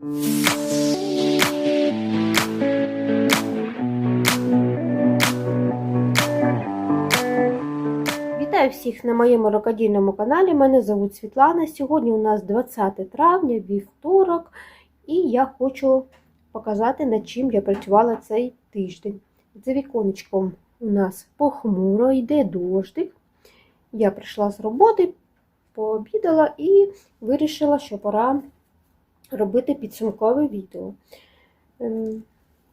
Вітаю всіх на моєму рукодільному каналі. Мене звуть Світлана. Сьогодні у нас 20 травня, вівторок, і я хочу показати, над чим я працювала цей тиждень. За віконечком у нас похмуро, йде дощик. Я прийшла з роботи, пообідала і вирішила, що пора робити підсумкове відео. Ем,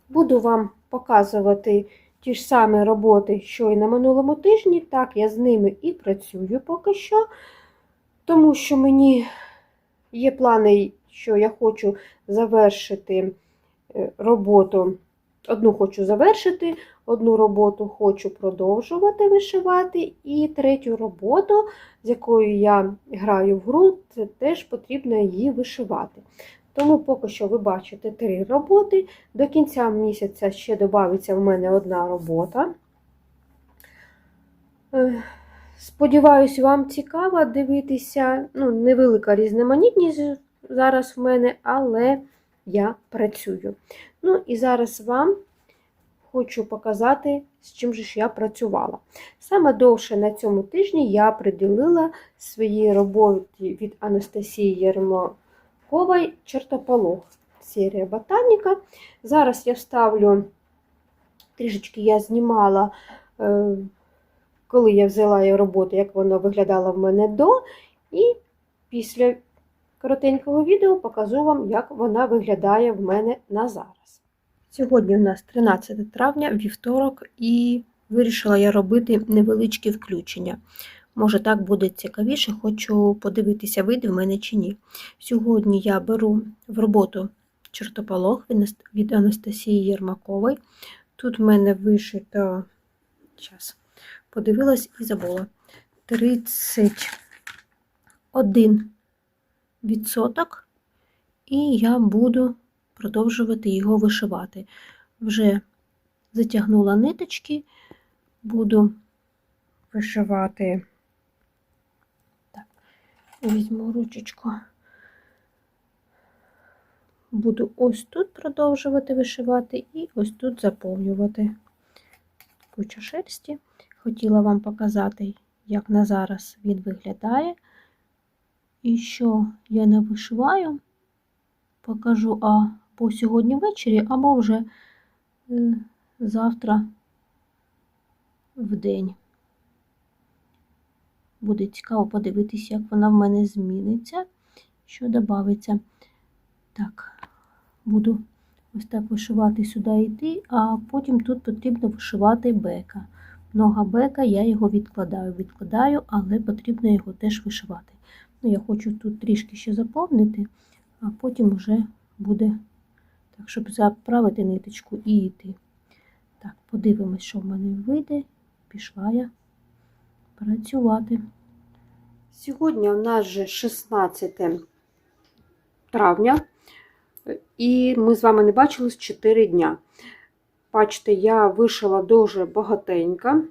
Буду вам показувати ті ж самі роботи, що і на минулому тижні. Так, я з ними і працюю поки що, тому що мені є плани, що я хочу завершити е, роботу. Одну хочу завершити, одну роботу хочу продовжувати вишивати, і третю роботу, з якою я граю в гру, це теж потрібно її вишивати. Тому поки що ви бачите три роботи. До кінця місяця ще додається в мене одна робота. Е, Сподіваюсь, вам цікаво дивитися. Ну, невелика різноманітність зараз в мене, але я працюю. Ну і зараз вам хочу показати, з чим же ж я працювала. Саме довше на цьому тижні я приділила своїй роботі від Анастасії Єрмакової чертополох. Серія Ботаніка. Зараз я вставлю, трішечки я знімала, е, коли я взяла її роботу, як вона виглядала в мене до. І після коротенького відео покажу вам, як вона виглядає в мене на зараз. Сьогодні у нас 13 травня, вівторок, і вирішила я робити невеличкі включення. Може, так буде цікавіше, хочу подивитися, вийде в мене чи ні. Сьогодні я беру в роботу чертополох від Анастасії Єрмакової. Тут в мене вишито, зараз, подивилась і забула, 31 відсоток, і я буду продовжувати його вишивати. Вже затягнула ниточки, буду вишивати. Так, візьму ручечку. Буду ось тут продовжувати вишивати і ось тут заповнювати куча шерсті. Хотіла вам показати, як на зараз він виглядає. І що я не вишиваю, покажу або сьогодні ввечері, або вже е, завтра в день. Буде цікаво подивитися, як вона в мене зміниться, що додається. Так, буду ось так вишивати сюди йти, а потім тут потрібно вишивати бека. Нога бека, я його відкладаю, відкладаю, але потрібно його теж вишивати. Ну, Я хочу тут трішки ще заповнити, а потім вже буде так, щоб заправити ниточку і йти. Так, подивимось, що в мене вийде. Пішла я працювати. Сьогодні у нас вже 16 травня, і ми з вами не бачились 4 дня. Бачите, я вишила дуже багатенько.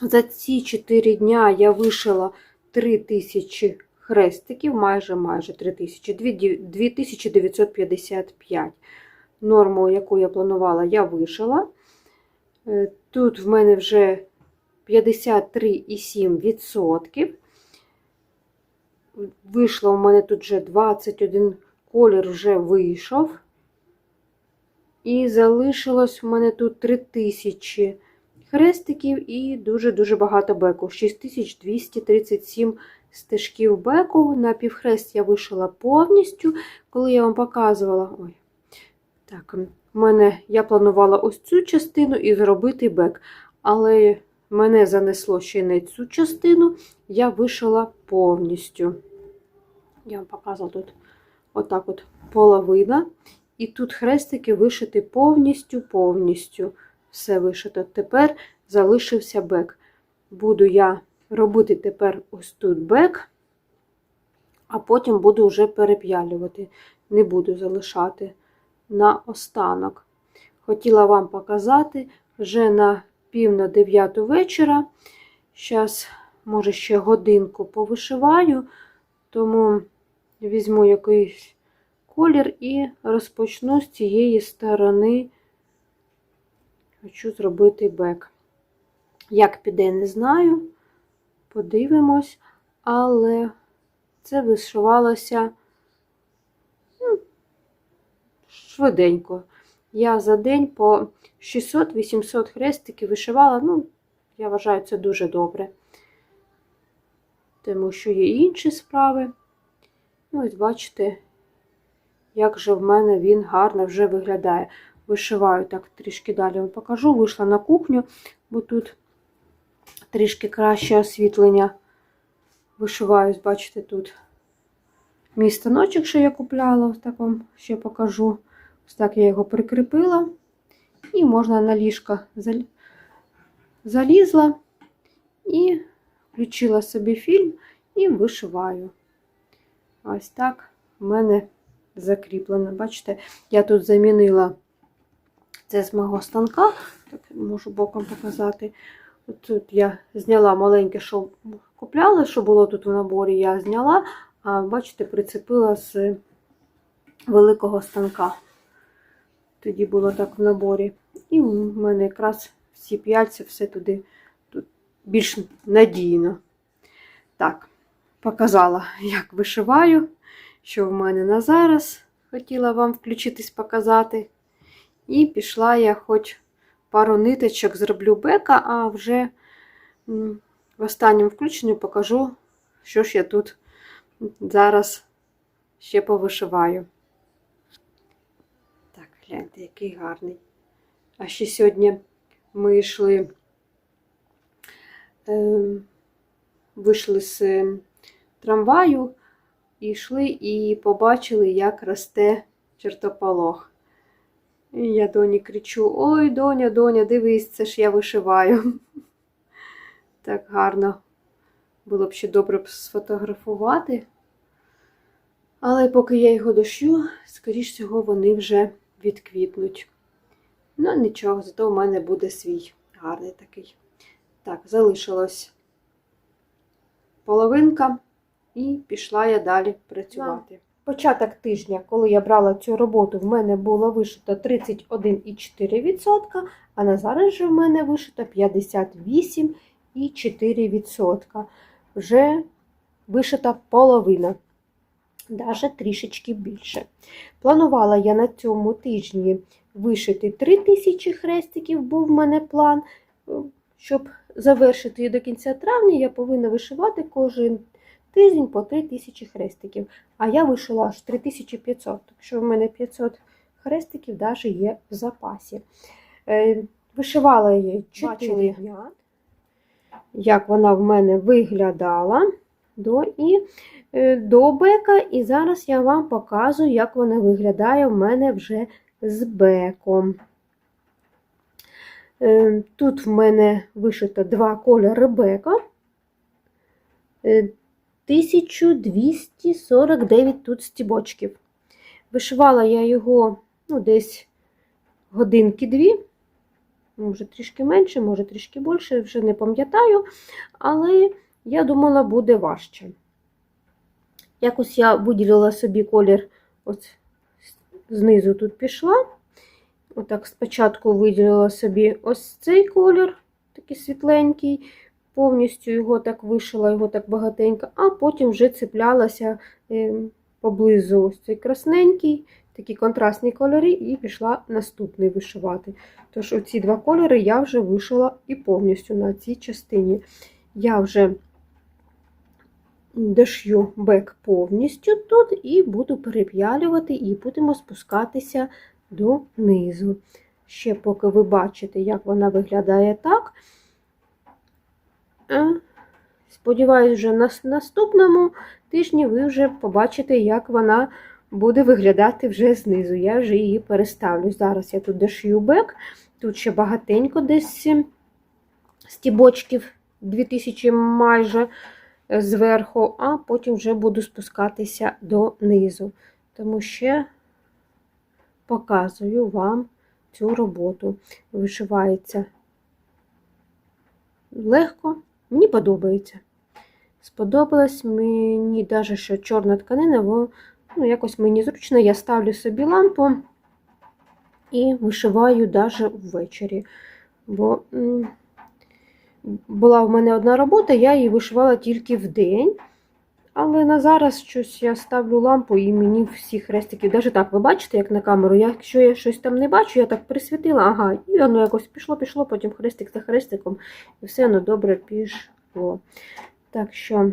За ці 4 дня я вишила 3000 хрестиків, майже майже 3000, 2955. Норму, яку я планувала, я вишила. Е, Тут в мене вже 53,7%. Вийшло у мене тут вже 21 колір вже вийшов. І залишилось у мене тут 3000 хрестиків і дуже-дуже багато беку. 6237 стежків беку. На півхрест я вишила повністю. Коли я вам показувала. Ой, так, в мене я планувала ось цю частину і зробити бек. Але мене занесло ще не цю частину, я вишила повністю. Я вам показувала тут отак от половина. І тут хрестики вишити повністю-повністю. Все вишито. Тепер залишився бек. Буду я робити тепер ось тут бек, а потім буду вже переп'ялювати. Не буду залишати на останок. Хотіла вам показати вже на пів на дев'яту вечора. Зараз, може, ще годинку повишиваю, тому візьму якийсь колір і розпочну з цієї сторони. Хочу зробити бек. Як піде, не знаю. Подивимось, але це вишивалося ну, швиденько. Я за день по 600-800 хрестиків вишивала, ну, я вважаю, це дуже добре. Тому що є інші справи. Ну, ось бачите, як же в мене він гарно вже виглядає. Вишиваю так трішки далі вам покажу. Вийшла на кухню, бо тут трішки краще освітлення. Вишиваюсь, бачите, тут мій станочок, що я купляла, ось так вам ще покажу. Ось так я його прикріпила. І можна на ліжко залізла і включила собі фільм і вишиваю. Ось так в мене закріплено. Бачите, я тут замінила це з мого станка, так можу боком показати. От Тут я зняла маленьке, що купляла, що було тут в наборі, я зняла, а бачите, прицепила з великого станка. Тоді було так в наборі. І в мене якраз всі п'яльці, все туди тут більш надійно. Так, показала, як вишиваю, що в мене на зараз. Хотіла вам включитись показати. І пішла я хоч пару ниточок зроблю бека, а вже в останньому включенні покажу, що ж я тут зараз ще повишиваю. Так, гляньте, який гарний. А ще сьогодні ми йшли, е, вийшли з трамваю, і йшли і побачили, як росте чертополох. І я доні кричу: Ой, доня, доня, дивись, це ж я вишиваю. Так гарно. Було б ще добре сфотографувати. Але поки я його дошью, скоріш всього, вони вже відквітнуть. Ну, нічого, зато в мене буде свій гарний такий. Так, залишилась половинка, і пішла я далі працювати. Початок тижня, коли я брала цю роботу, в мене було вишито 31,4%, а на зараз же в мене вишито 58,4%. Вже вишита половина, навіть трішечки більше. Планувала я на цьому тижні вишити 3000 хрестиків, був в мене план. Щоб завершити її до кінця травня, я повинна вишивати кожен тиждень по 3000 хрестиків. А я вишила аж 3500, так що в мене 500 хрестиків навіть є в запасі. Е, Вишивала її 4 дня, як вона в мене виглядала до, і, е, до бека. І зараз я вам показую, як вона виглядає в мене вже з беком. Е, Тут в мене вишито два кольори бека. Е, 1249 тут стібочків. Вишивала я його ну, десь годинки-дві, може трішки менше, може трішки більше, вже не пам'ятаю, але я думала, буде важче. Якось я виділила собі колір, ось знизу тут пішла. Отак спочатку виділила собі ось цей колір, такий світленький повністю його так вишила, його так багатенько, а потім вже цеплялася е, поблизу ось цей красненький, такі контрастні кольори, і пішла наступний вишивати. Тож оці два кольори я вже вишила і повністю на цій частині. Я вже дошью бек повністю тут і буду переп'ялювати, і будемо спускатися донизу. Ще поки ви бачите, як вона виглядає так. Сподіваюсь, вже на наступному тижні ви вже побачите, як вона буде виглядати вже знизу. Я вже її переставлю. Зараз я тут дошью бек, тут ще багатенько десь стібочків 2000 майже зверху, а потім вже буду спускатися донизу. Тому ще показую вам цю роботу. Вишивається легко. Мені подобається. Сподобалось мені навіть, що чорна тканина ну, якось мені зручно, я ставлю собі лампу і вишиваю навіть ввечері. Бо була в мене одна робота, я її вишивала тільки в день. Але на зараз щось я ставлю лампу і мені всі хрестики, навіть так, ви бачите, як на камеру, якщо я щось там не бачу, я так присвітила, ага, і воно якось пішло, пішло, потім хрестик за хрестиком, і все воно добре пішло. Так що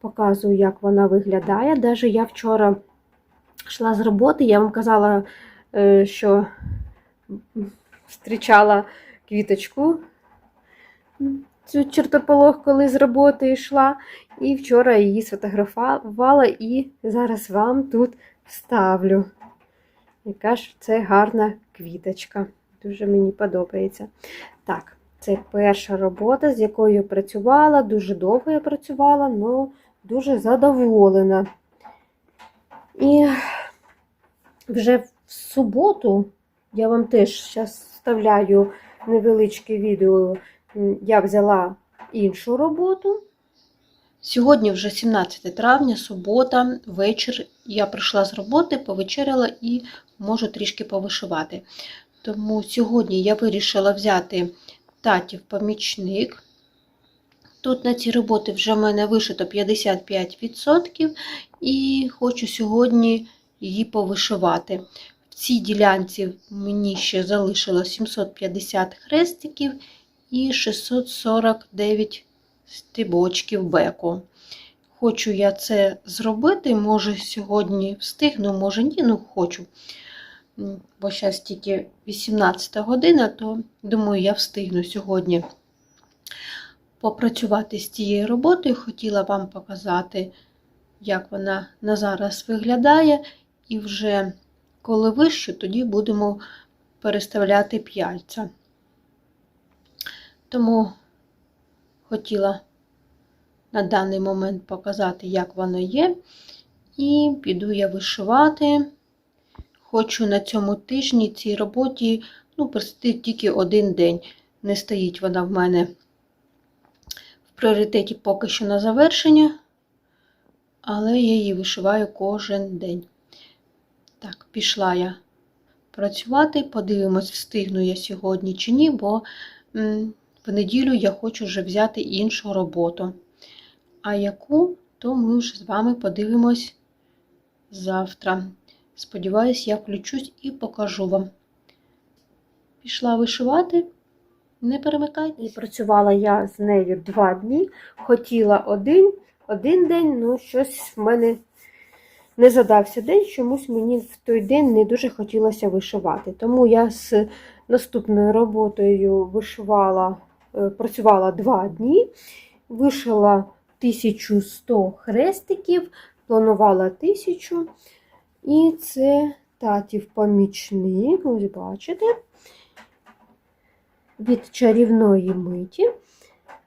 показую, як вона виглядає. Даже я вчора йшла з роботи, я вам казала, е, що зустрічала квіточку. Цю чертополох, коли з роботи йшла. І вчора її сфотографувала і зараз вам тут вставлю. Яка ж це гарна квіточка. Дуже мені подобається. Так, це перша робота, з якою я працювала. Дуже довго я працювала, але дуже задоволена. І вже в суботу я вам теж зараз вставляю невеличке відео. Я взяла іншу роботу. Сьогодні вже 17 травня, субота, вечір. Я прийшла з роботи, повечеряла і можу трішки повишивати. Тому сьогодні я вирішила взяти татів помічник. Тут на ці роботи вже в мене вишито 55%, і хочу сьогодні її повишивати. В цій ділянці мені ще залишилось 750 хрестиків і 649 стебочків беку. Хочу я це зробити, може сьогодні встигну, може ні, ну хочу. Бо зараз тільки 18 година, то думаю, я встигну сьогодні попрацювати з цією роботою. Хотіла вам показати, як вона на зараз виглядає. І вже коли вищу, тоді будемо переставляти п'яльця. Тому хотіла на даний момент показати, як воно є. І піду я вишивати. Хочу на цьому тижні цій роботі ну, присвятити тільки один день. Не стоїть вона в мене в пріоритеті поки що на завершення, але я її вишиваю кожен день. Так, пішла я працювати. Подивимось, встигну я сьогодні чи ні, бо в неділю я хочу вже взяти іншу роботу. А яку, то ми вже з вами подивимось завтра. Сподіваюсь, я включусь і покажу вам. Пішла вишивати, не перемикайте. І працювала я з нею два дні. Хотіла один, один день, ну щось в мене не задався день, чомусь мені в той день не дуже хотілося вишивати. Тому я з наступною роботою вишивала, працювала два дні, вишила 1100 хрестиків, планувала 1000. І це татів помічник, ось бачите, від чарівної миті.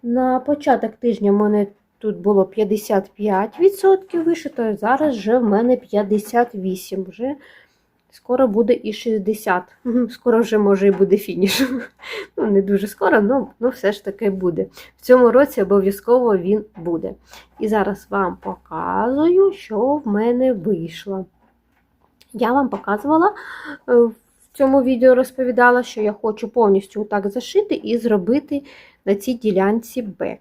На початок тижня в мене тут було 55% вишито, зараз вже в мене 58%. Вже скоро буде і 60%. Скоро вже може і буде фініш. Ну, не дуже скоро, але ну, все ж таки буде. В цьому році обов'язково він буде. І зараз вам показую, що в мене вийшло. Я вам показувала е, в цьому відео розповідала, що я хочу повністю так зашити і зробити на цій ділянці бек.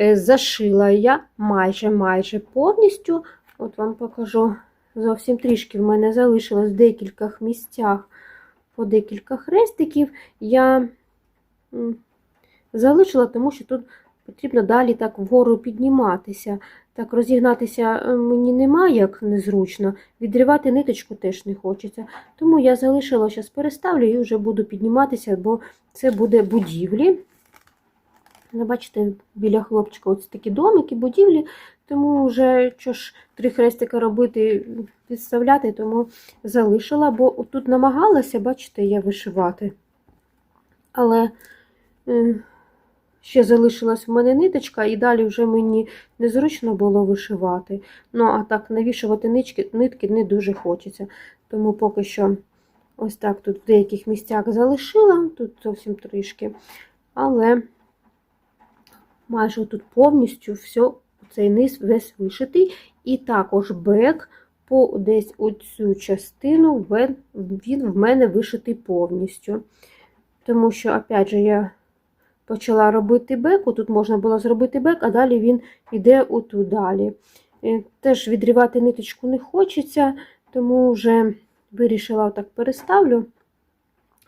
Е, Зашила я майже майже повністю. От вам покажу зовсім трішки. В мене залишилось в декількох місцях по декілька хрестиків. Я залишила, тому що тут потрібно далі так вгору підніматися. Так, розігнатися е, мені немає, як незручно. Відривати ниточку теж не хочеться. Тому я залишила, зараз переставлю і вже буду підніматися, бо це буде будівлі. Ви бачите, біля хлопчика ось такі домики, будівлі, тому вже що ж три хрестика робити, підставляти, тому залишила, бо тут намагалася, бачите, я вишивати. Але. Е, Ще залишилась в мене ниточка, і далі вже мені незручно було вишивати. Ну, а так, навішувати нитки, нитки не дуже хочеться. Тому поки що ось так тут в деяких місцях залишила, тут зовсім трішки. Але майже тут повністю все, цей низ весь вишитий. І також бек по десь оцю частину він в мене вишитий повністю. Тому що, опять же, я почала робити бек, тут можна було зробити бек, а далі він йде оту далі. Е, Теж відрівати ниточку не хочеться, тому вже вирішила отак переставлю.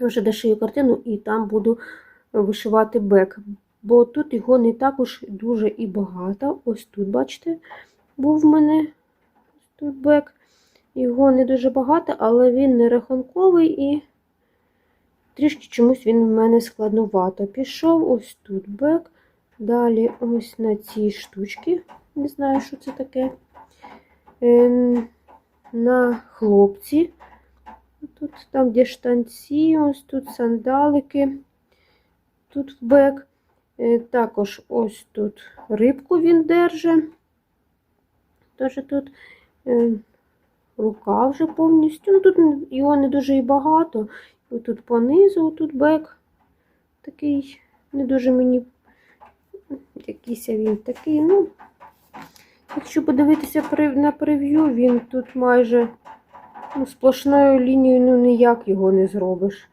Вже дошию картину і там буду вишивати бек. Бо тут його не також дуже і багато. Ось тут, бачите, був в мене тут бек. Його не дуже багато, але він не рахунковий і трішки чомусь він в мене складновато. Пішов ось тут бек. Далі ось на цій штучці. Не знаю, що це таке. Е, На хлопці. Тут там, де штанці, ось тут сандалики. Тут бек. Е, Також ось тут рибку він держить. Теж тут е, рука вже повністю. Ну, тут його не дуже і багато. І тут понизу, тут бек такий, не дуже мені якийсь він такий. Ну, якщо подивитися на прев'ю, він тут майже ну, сплошною лінією ну, ніяк його не зробиш.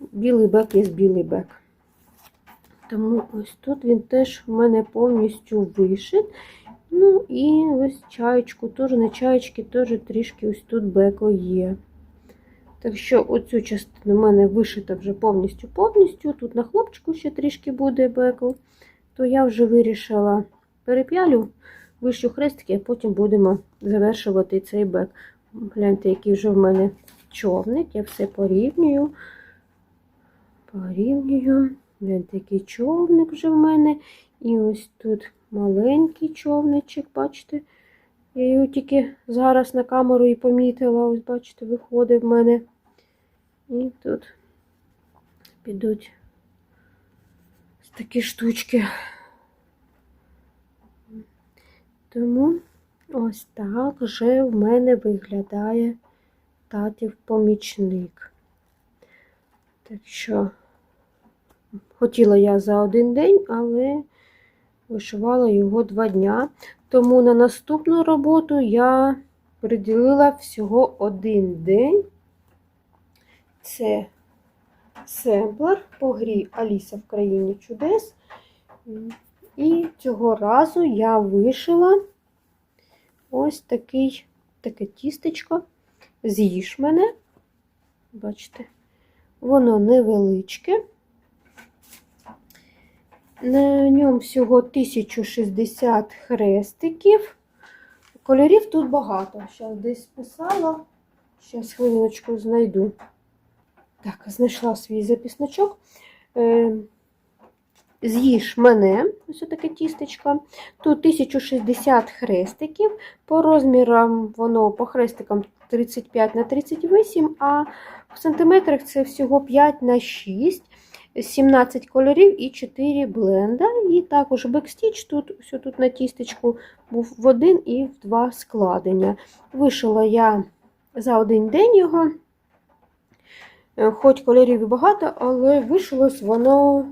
Білий бек є білий бек. Тому ось тут він теж в мене повністю вишит. Ну і ось чаєчку, теж на чаєчки теж трішки ось тут беко є. Так що оцю частину в мене вишита вже повністю-повністю. Тут на хлопчику ще трішки буде беко. То я вже вирішила переп'ялю, вищу хрестики, а потім будемо завершувати цей бек. Гляньте, який вже в мене човник, я все порівнюю. Порівнюю. Гляньте, який човник вже в мене. І ось тут маленький човничок, бачите? Я його тільки зараз на камеру і помітила. Ось, бачите, виходить в мене. І тут підуть такі штучки. Тому ось так вже в мене виглядає татів помічник. Так що хотіла я за один день, але вишивала його два дня. Тому на наступну роботу я приділила всього один день. Це семплер по грі Аліса в країні чудес. І цього разу я вишила ось такий, таке тістечко. З'їж мене. Бачите, воно невеличке. На ньому всього 1060 хрестиків. Кольорів тут багато. Зараз десь писала. Зараз хвилиночку знайду. Так, знайшла свій записничок. Е, З'їж мене, ось таке тістечко. Тут 1060 хрестиків. По розмірам воно по хрестикам 35 на 38, а в сантиметрах це всього 5 на 6. 17 кольорів і 4 бленда. І також бекстіч тут все тут на тістечку був в один і в два складення. Вишила я за один день його. Е, Хоч кольорів і багато, але вишилось воно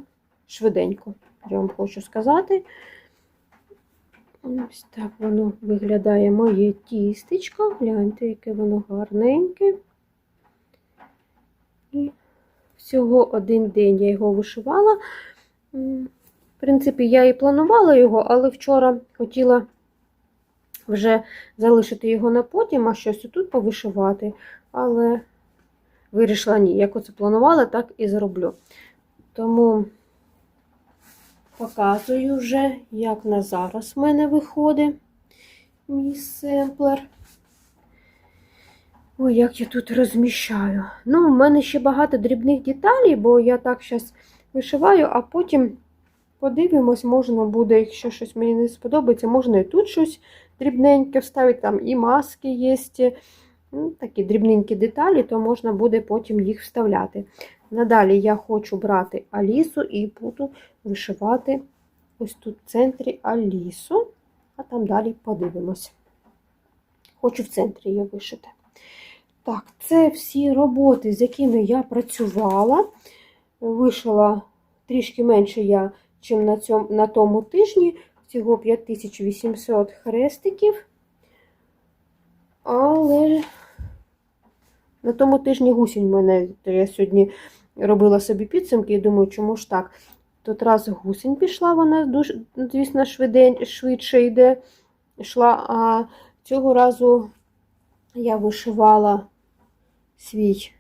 швиденько, я вам хочу сказати. Ось так воно виглядає моє тістечко. Гляньте, яке воно гарненьке. Всього один день я його вишивала. В принципі, я і планувала його, але вчора хотіла вже залишити його на потім, а щось тут повишивати. Але вирішила ні, як оце планувала, так і зроблю. Тому показую вже, як на зараз в мене виходить мій семплер. Ой, як я тут розміщаю. Ну, в мене ще багато дрібних деталей, бо я так зараз вишиваю, а потім подивимось, можна буде, якщо щось мені не сподобається, можна і тут щось дрібненьке вставити, там і маски є, ну, такі дрібненькі деталі, то можна буде потім їх вставляти. Надалі я хочу брати Алісу і буду вишивати ось тут в центрі Алісу, а там далі подивимось. Хочу в центрі її вишити. Так, це всі роботи, з якими я працювала. Вишила трішки менше я, ніж на, цьому, на тому тижні. Всього 5800 хрестиків. Але на тому тижні гусінь мене, то я сьогодні робила собі підсумки і думаю, чому ж так? Тут раз гусінь пішла, вона дуже, звісно, швидень, швидше йде, йшла, а цього разу я вишивала свій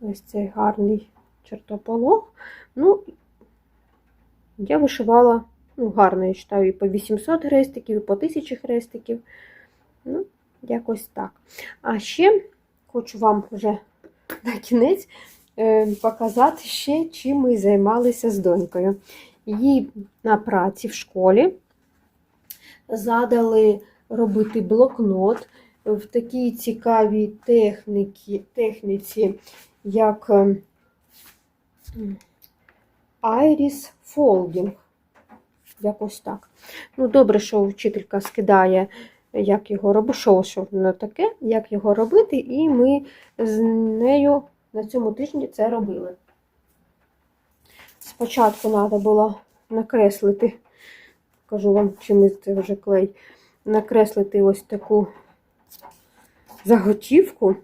ось цей гарний чертополох. Ну, я вишивала ну, гарно, я вважаю, і по 800 хрестиків, і по 1000 хрестиків. Ну, якось так. А ще хочу вам вже на кінець е, показати ще, чим ми займалися з донькою. Їй на праці в школі задали робити блокнот в такій цікавій техніці, техніці як е, Iris Folding. Якось так. Ну, добре, що вчителька скидає, як його робити, що, що воно таке, як його робити, і ми з нею на цьому тижні це робили. Спочатку треба було накреслити, кажу вам, чим це вже клей, накреслити ось таку заготівку,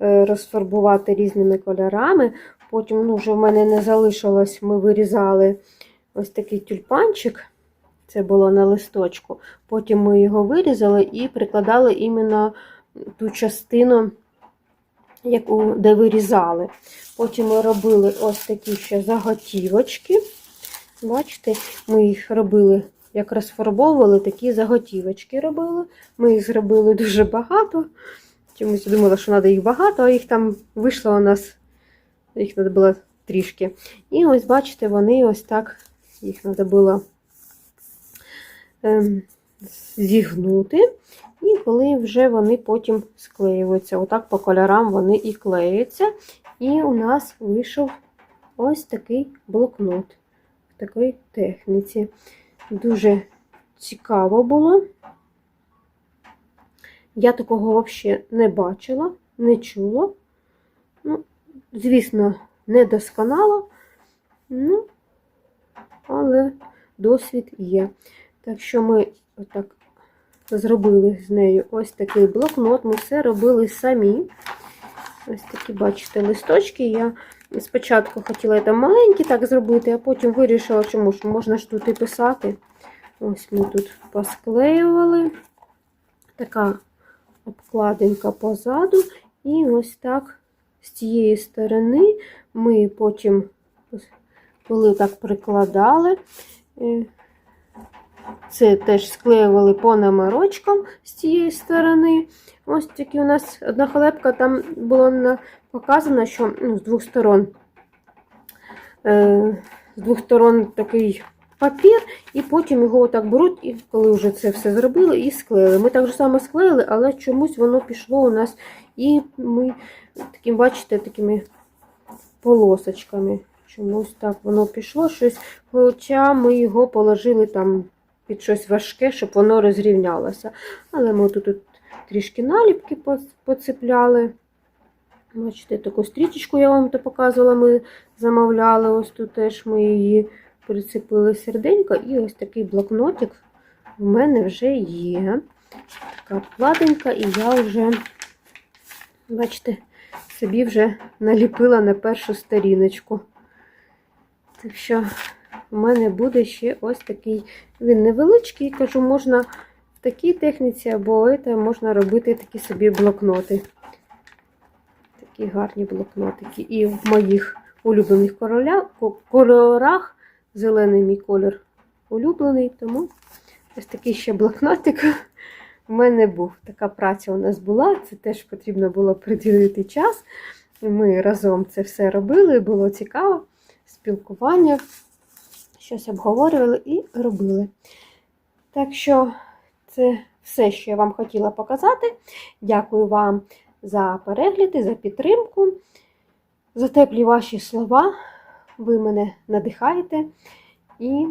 е, розфарбувати різними кольорами. Потім ну, вже в мене не залишилось, ми вирізали ось такий тюльпанчик. Це було на листочку. Потім ми його вирізали і прикладали іменно ту частину, яку, де вирізали. Потім ми робили ось такі ще заготівочки. Бачите, ми їх робили, як розфарбовували, такі заготівочки робили. Ми їх зробили дуже багато. Чомусь думала, що треба їх багато, а їх там вийшло у нас, їх треба було трішки. І ось, бачите, вони ось так, їх треба було ем, зігнути. І коли вже вони потім склеюються, отак по кольорам вони і клеються. І у нас вийшов ось такий блокнот в такій техніці. Дуже цікаво було. Я такого взагалі не бачила, не чула. Ну, звісно, не досконало, ну, але досвід є. Так що ми отак зробили з нею ось такий блокнот. Ми все робили самі. Ось такі, бачите, листочки. Я спочатку хотіла там маленькі так зробити, а потім вирішила, чому ж можна ж тут і писати. Ось ми тут посклеювали. Така обкладинка позаду. І ось так з цієї сторони ми потім, коли так прикладали, е, це теж склеювали по номерочкам з цієї сторони. Ось такі у нас одна халепка, там було на- показано, що ну, з двох сторон е, з двох сторон такий папір, і потім його отак беруть, і коли вже це все зробили, і склеїли. Ми так же само склеїли, але чомусь воно пішло у нас, і ми таким, бачите, такими полосочками. Чомусь так воно пішло щось, хоча ми його положили там під щось важке, щоб воно розрівнялося. Але ми тут, тут трішки наліпки по- поцепляли. Бачите, таку стрічечку я вам то показувала, ми замовляли. Ось тут теж ми її прицепили серденько. І ось такий блокнотик в мене вже є. Така вкладинка, і я вже, бачите, собі вже наліпила на першу сторіночку. Так що у мене буде ще ось такий. Він невеличкий, кажу, можна в такій техніці, або це можна робити такі собі блокноти. Такі гарні блокнотики. І в моїх улюблених короля, кольорах зелений мій колір улюблений, тому ось такий ще блокнотик в мене був. Така праця у нас була, це теж потрібно було приділити час. Ми разом це все робили, було цікаво, спілкування, щось обговорювали і робили. Так що це все, що я вам хотіла показати. Дякую вам за перегляди, за підтримку, за теплі ваші слова. Ви мене надихаєте. І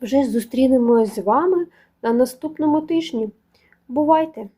вже зустрінемось з вами на наступному тижні. Бувайте!